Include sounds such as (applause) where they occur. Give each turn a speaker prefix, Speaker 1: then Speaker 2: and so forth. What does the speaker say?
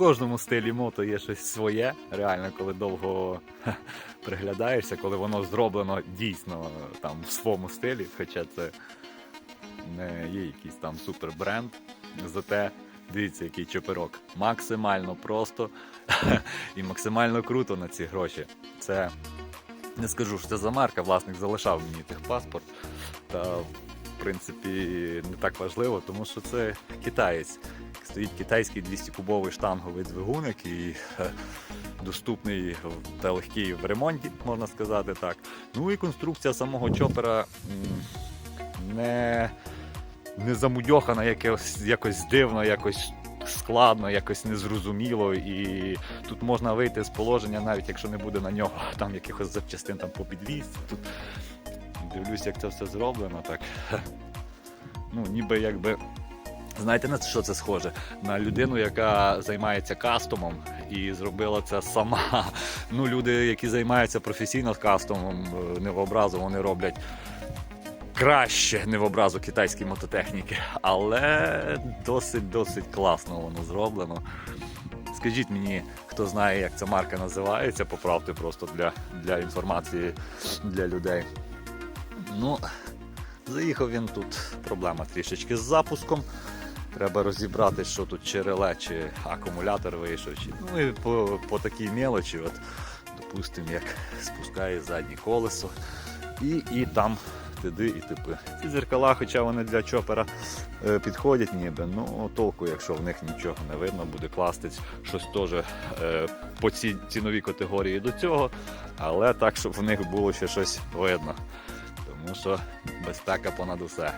Speaker 1: кожному стилі мото є щось своє. Реально, коли довго приглядаєшся, коли воно зроблено дійсно там в своєму стилі, хоча це не є якийсь там супер бренд. Зате дивіться, який чоперок. Максимально просто і максимально круто на ці гроші. Це не скажу, що це за марка, власник залишав мені техпаспорт. Та в принципі не так важливо, тому що це китаєць. Стоїть китайський 200-кубовий штанговий двигуник і е, доступний та легкий в ремонті, можна сказати так. Ну і конструкція самого чопера не, не замудьохана якось, якось дивно, якось складно, якось незрозуміло. І тут можна вийти з положення, навіть якщо не буде на нього (laughs) там якихось запчастин там по підвісці. Тут дивлюсь, як це все зроблено так. (laughs) Ну, ніби якби. Знаєте, на що це схоже? На людину, яка займається кастомом і зробила це сама. (laughs) Ну, люди, які займаються професійно кастомом, е, не в образу, вони роблять краще не в образу китайської мототехніки, але досить-досить класно воно зроблено. Скажіть мені, хто знає, як ця марка називається, поправте просто для, для інформації для людей. Ну, заїхав він тут. Проблема трішечки з запуском. Треба розібрати, що тут чи реле, чи акумулятор вийшов. Чи... Ну і по, по такій мелочі, от, допустимо, як спускає заднє колесо. І, і там тиди і типи. Ці зеркала, хоча вони для чопера е, підходять ніби, ну толку, якщо в них нічого не видно, буде класти щось теж е, по цій ціновій категорії до цього, але так, щоб в них було ще щось видно. Тому що безпека понад усе.